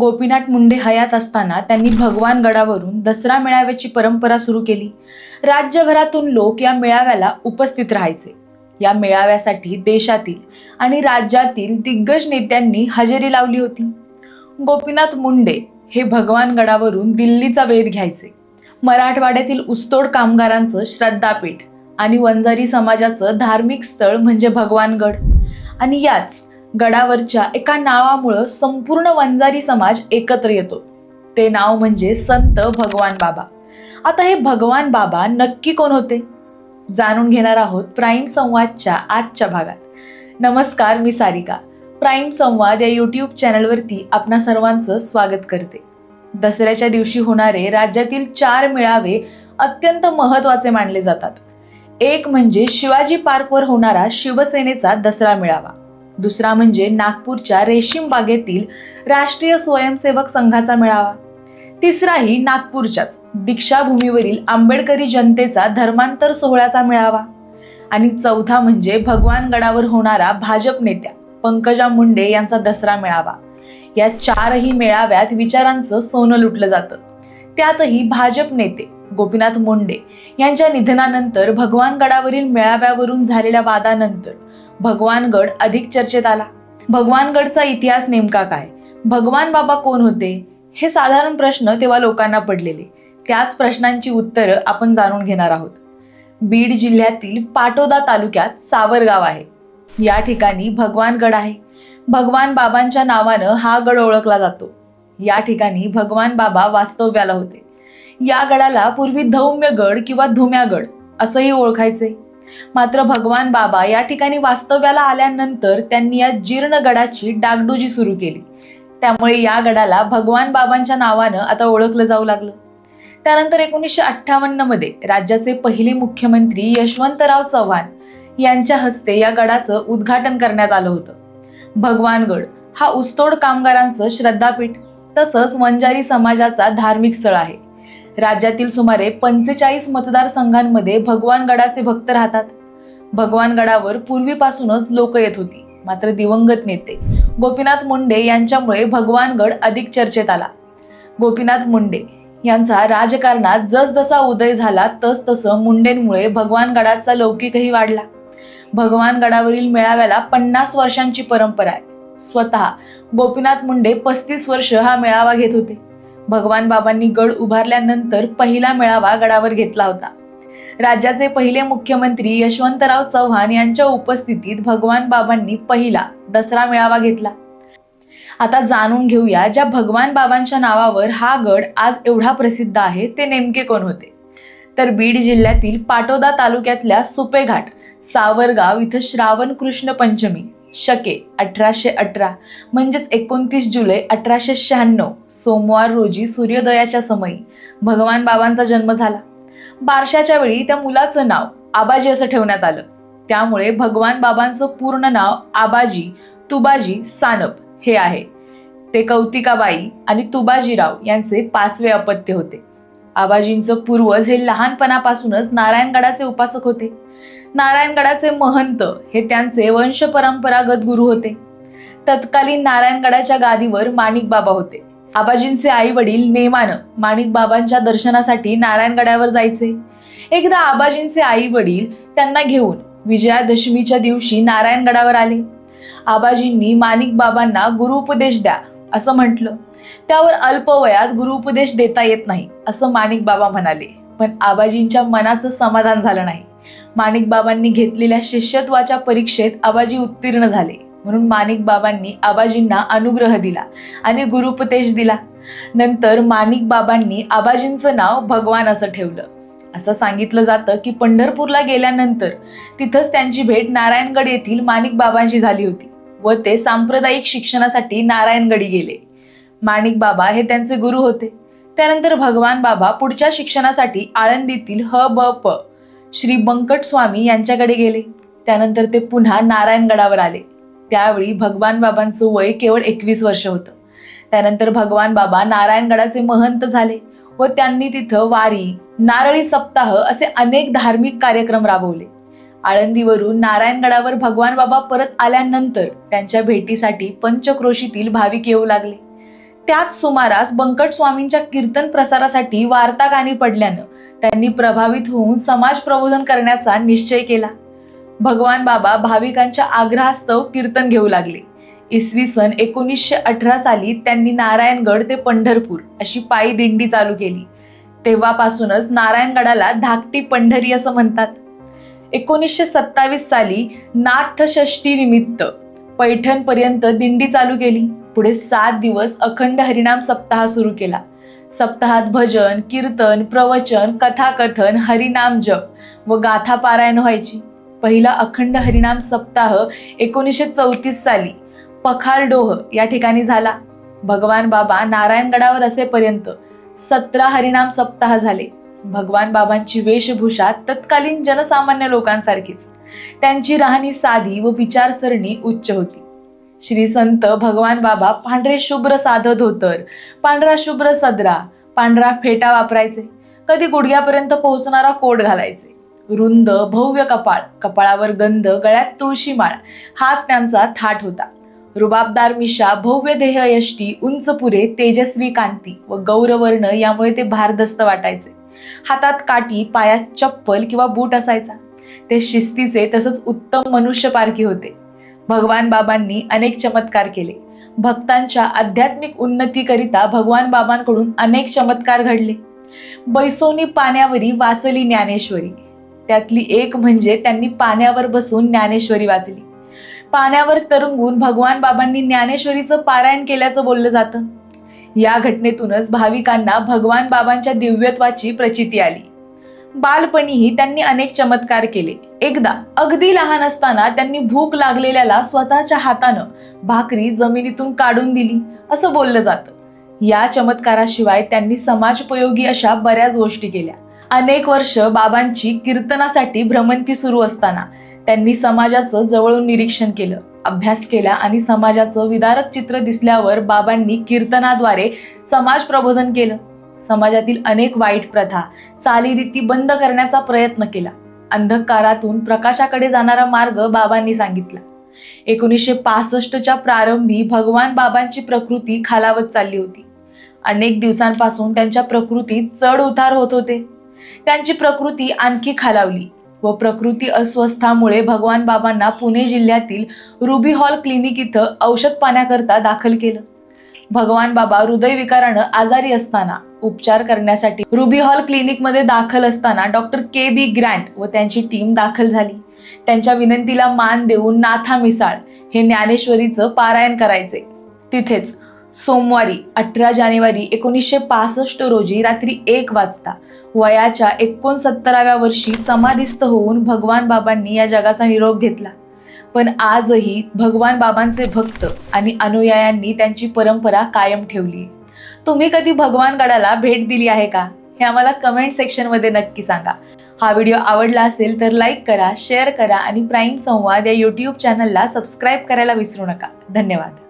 गोपीनाथ मुंडे हयात असताना त्यांनी भगवान गडावरून दसरा मेळाव्याची परंपरा सुरू केली. राज्यभरातून लोक या मेळाव्याला उपस्थित राहायचे. या मेळाव्यासाठी देशातील आणि राज्यातील दिग्गज नेत्यांनी हजेरी लावली होती. गोपीनाथ मुंडे हे भगवान गडावरून दिल्लीचा वेध घ्यायचे. मराठवाड्यातील उस्तोड कामगारांचं श्रद्धापीठ आणि वंजारी समाजाचं धार्मिक स्थळ म्हणजे भगवानगड. आणि याच गडावरच्या एका नावामुळं संपूर्ण वंजारी समाज एकत्र येतो. ते नाव म्हणजे संत भगवान बाबा. आता हे भगवान बाबा नक्की कोण होते? जाणून घेणार आहोत प्राईम संवादच्या आजच्या भागात. नमस्कार मी सारिका. प्राईम संवाद या यूट्यूब चॅनलवरती आपणा सर्वांचं स्वागत करते. दसऱ्याच्या दिवशी होणारे राज्यातील चार मेळावे अत्यंत महत्त्वाचे मानले जातात. एक म्हणजे शिवाजी पार्कवर होणारा शिवसेनेचा दसरा मेळावा. दुसरा म्हणजे नागपूरच्या रेशीम बागेतील राष्ट्रीय स्वयंसेवक संघाचा मेळावा. तिसराही नागपूरच्याच दीक्षाभूमीवरील आंबेडकरी जनतेचा धर्मांतर सोहळ्याचा मेळावा. आणि चौथा म्हणजे भगवान गडावर होणारा भाजप नेत्या पंकजा मुंडे यांचा दसरा मेळावा. या चारही मेळाव्यात विचारांचं सोनं लुटलं जातं. त्यातही भाजप नेते गोपीनाथ मुंडे यांच्या निधनानंतर भगवानगडावरील मेळाव्यावरून झालेल्या वादानंतर भगवानगड अधिक चर्चेत आला. भगवानगडचा इतिहास नेमका काय? भगवान बाबा कोण होते? हे साधारण प्रश्न तेव्हा लोकांना पडलेले. त्याच प्रश्नांची उत्तरं आपण जाणून घेणार आहोत. बीड जिल्ह्यातील पाटोदा तालुक्यात सावरगाव आहे. या ठिकाणी भगवानगड आहे. भगवान बाबांच्या नावानं हा गड ओळखला जातो. या ठिकाणी भगवान बाबा वास्तव्याला होते. या गडाला पूर्वी धौम्य गड किंवा धुम्यागड असंही ओळखायचे. मात्र भगवान बाबा या ठिकाणी वास्तव्याला आल्यानंतर त्यांनी या जीर्ण गडाची डागडुजी सुरू केली. त्यामुळे या गडाला भगवान बाबांच्या नावानं आता ओळखलं जाऊ लागलं. त्यानंतर एकोणीसशे अठ्ठावन्नमध्ये राज्याचे पहिले मुख्यमंत्री यशवंतराव चव्हाण यांच्या हस्ते या गडाचं उद्घाटन करण्यात आलं होतं. भगवानगड हा ऊसतोड कामगारांचं श्रद्धापीठ तसंच वंजारी समाजाचा धार्मिक स्थळ आहे. राज्यातील सुमारे पंचेचाळीस मतदारसंघांमध्ये भगवानगडाचे भक्त राहतात. भगवानगडावर पूर्वीपासूनच लोक येत होती मात्र दिवंगत नेते गोपीनाथ मुंडे यांच्यामुळे भगवानगड अधिक चर्चेत आला. गोपीनाथ मुंडे यांचा राजकारणात जसजसा उदय झाला तस तसं मुंडेंमुळे भगवानगडाचा लौकिकही वाढला. भगवानगडावरील मेळाव्याला पन्नास वर्षांची परंपरा आहे. स्वतः गोपीनाथ मुंडे पस्तीस वर्ष हा मेळावा घेत होते. भगवान बाबांनी गड उभारल्यानंतर पहिला मेळावा गडावर घेतला होता. राज्याचे पहिले मुख्यमंत्री यशवंतराव चव्हाण यांच्या उपस्थितीत भगवान बाबांनी पहिला दसरा मेळावा घेतला. आता जाणून घेऊया ज्या भगवान बाबांच्या नावावर हा गड आज एवढा प्रसिद्ध आहे ते नेमके कोण होते? तर बीड जिल्ह्यातील पाटोदा तालुक्यातल्या सुपेघाट सावरगाव इथं श्रावण कृष्ण पंचमी शके अठराशे अठरा. म्हणजेच एकोणतीस जुलै अठराशे शहाण्णव सोमवार रोजी सूर्योदयाच्या समयी भगवान बाबांचा जन्म झाला. बारशाच्या वेळी त्या मुलाचं नाव आबाजी असं ठेवण्यात आलं. त्यामुळे भगवान बाबांचं पूर्ण नाव आबाजी तुबाजी सानप हे आहे. ते कौतिकाबाई आणि तुबाजीराव यांचे पाचवे अपत्य होते. आबाजींचं पूर्वज हे लहानपणापासूनच नारायणगडाचे उपासक होते. नारायणगडाचे महंत हे त्यांचे वंश परंपरागत गुरु होते. तत्कालीन नारायणगडाच्या गादीवर माणिक बाबा होते. आबाजींचे आई वडील नेमानं माणिक बाबांच्या दर्शनासाठी नारायणगडावर जायचे. एकदा आबाजींचे आई वडील त्यांना घेऊन विजयादशमीच्या दिवशी नारायणगडावर आले. आबाजींनी माणिक बाबांना गुरुउपदेश द्या. असं म्हटलं. त्यावर अल्पवयात गुरुउपदेश देता येत नाही असं माणिक बाबा म्हणाले. पण आबाजींच्या मनाचं समाधान झालं नाही. माणिक बाबांनी घेतलेल्या शिष्यत्वाच्या परीक्षेत आबाजी उत्तीर्ण झाले. म्हणून माणिक बाबांनी आबाजींना अनुग्रह दिला आणि गुरुपदेश दिला. नंतर माणिक बाबांनी आबाजींचं नाव भगवान असं ठेवलं. असं सांगितलं जातं की पंढरपूरला गेल्यानंतर तिथंच त्यांची भेट नारायणगड येथील माणिक बाबांशी झाली होती. व ते सांप्रदायिक शिक्षणासाठी नारायणगडी गेले. माणिक बाबा हे त्यांचे गुरु होते. त्यानंतर भगवान बाबा पुढच्या शिक्षणासाठी आळंदीतील ह ब प श्री बंकट स्वामी यांच्याकडे गेले. त्यानंतर ते पुन्हा नारायणगडावर आले. त्यावेळी भगवान बाबांचं वय केवळ एकवीस वर्ष होतं. त्यानंतर भगवान बाबा नारायणगडाचे महंत झाले व त्यांनी तिथं वारी नारळी सप्ताह असे अनेक धार्मिक कार्यक्रम राबवले. आळंदीवरून नारायणगडावर भगवान बाबा परत आल्यानंतर त्यांच्या भेटीसाठी पंचक्रोशीतील भाविक येऊ लागले. त्याच सुमारास बंकट स्वामींच्या कीर्तन प्रसारासाठी वार्ता गाणी पडल्यानं त्यांनी प्रभावित होऊन समाज प्रबोधन करण्याचा निश्चय केला. भगवान बाबा भाविकांच्या आग्रहास्तव कीर्तन घेऊ लागले. इसवी सन एकोणीसशे अठरा साली त्यांनी नारायणगड ते पंढरपूर अशी पायी दिंडी चालू केली. तेव्हापासूनच नारायणगडाला धाकटी पंढरी असं म्हणतात. एकोणीसशे सत्तावीस साली नाथषष्ठी निमित्त पैठणपर्यंत दिंडी चालू केली. पुढे सात दिवस अखंड हरिनाम सप्ताह सुरू केला. सप्ताहात भजन कीर्तन प्रवचन कथाकथन हरिनाम जप व गाथा पारायण व्हायची. पहिला अखंड हरिनाम सप्ताह एकोणीसशे चौतीस साली पखालडोह या ठिकाणी झाला. भगवान बाबा नारायणगडावर असेपर्यंत सतरा हरिनाम सप्ताह झाले. भगवान बाबांची वेशभूषा तत्कालीन जनसामान्य लोकांसारखीच. त्यांची राहणी साधी व विचारसरणी उच्च होती. श्री संत भगवान बाबा पांढरे शुभ्र साध धोतर पांढरा शुभ्र सदरा पांढरा फेटा वापरायचे. कधी गुडघ्यापर्यंत पोहोचणारा कोट घालायचे. रुंद भव्य कपाळ कपाळावर गंध गळ्यात तुळशी माळ हाच त्यांचा थाट होता. रुबाबदार मिशा भव्य देह यष्टी उंच पुरे तेजस्वी कांती व गौरवर्ण यामुळे ते भारदस्त वाटायचे. हातात काठी पायात चप्पल किंवा बूट असायचा. ते शिस्तीचे तसंच उत्तम मनुष्य पारखी होते. भगवान बाबांनी अनेक चमत्कार केले. भक्तांच्या आध्यात्मिक उन्नतीकरिता भगवान बाबांकडून अनेक चमत्कार घडले. बैसोनी पाण्यावरी वाचली ज्ञानेश्वरी. त्यातली एक म्हणजे त्यांनी पाण्यावर बसून ज्ञानेश्वरी वाचली. पाण्यावर तरंगून भगवान बाबांनी ज्ञानेश्वरीचं पारायण केल्याचं बोललं जातं. या घटनेतूनच भाविकांना भगवान बाबांच्या दिव्यत्वाची प्रचिती आली. बालपणीही त्यांनी अनेक चमत्कार केले. एकदा अगदी लहान असताना त्यांनी भूक लागलेल्याला स्वतःच्या हातानं भाकरी जमिनीतून काढून दिली असं बोललं जातं. या चमत्काराशिवाय त्यांनी समाजोपयोगी अशा बऱ्याच गोष्टी केल्या. अनेक वर्ष बाबांची कीर्तनासाठी भ्रमंती सुरू असताना त्यांनी समाजाचं जवळून निरीक्षण केलं. अभ्यास केला आणि समाजाचं विदारक चित्र दिसल्यावर बाबांनी कीर्तनाद्वारे समाज प्रबोधन केलं. समाजातील अनेक वाईट प्रथा चालीरीती बंद करण्याचा प्रयत्न केला. अंधकारातून प्रकाशाकडे जाणारा मार्ग बाबांनी सांगितला. एकोणीसशे पासष्टच्या प्रारंभी भगवान बाबांची प्रकृती खालावत चालली होती. अनेक दिवसांपासून त्यांच्या प्रकृतीत चढ उतार होत होते. त्यांची प्रकृती आणखी खालावली. व प्रकृती अस्वस्थामुळे भगवान बाबांना पुणे जिल्ह्यातील रुबी हॉल क्लिनिक इथं औषध पाण्याकरता दाखल केलं. भगवान बाबा हृदयविकारानं आजारी असताना उपचार करण्यासाठी रुबी हॉल क्लिनिकमध्ये दाखल असताना डॉक्टर के बी ग्रँट व त्यांची टीम दाखल झाली. त्यांच्या विनंतीला मान देऊन नाथा मिसाळ हे ज्ञानेश्वरीचं पारायण करायचे. तिथेच सोमवारी अठरा जानेवारी एकोणीसशे पासष्ट रोजी रात्री एक वाजता वयाच्या एकोणसत्तराव्या वर्षी समाधिस्थ होऊन भगवान बाबांनी या जगाचा निरोप घेतला. पण आजही भगवान बाबांचे भक्त आणि अनुयायांनी त्यांची परंपरा कायम ठेवली. तुम्ही कधी भगवान गडाला भेट दिली आहे का? हे आम्हाला कमेंट सेक्शनमध्ये नक्की सांगा. हा व्हिडिओ आवडला असेल तर लाईक करा शेअर करा आणि प्राईम संवाद या यूट्यूब चॅनलला सबस्क्राईब करायला विसरू नका. धन्यवाद.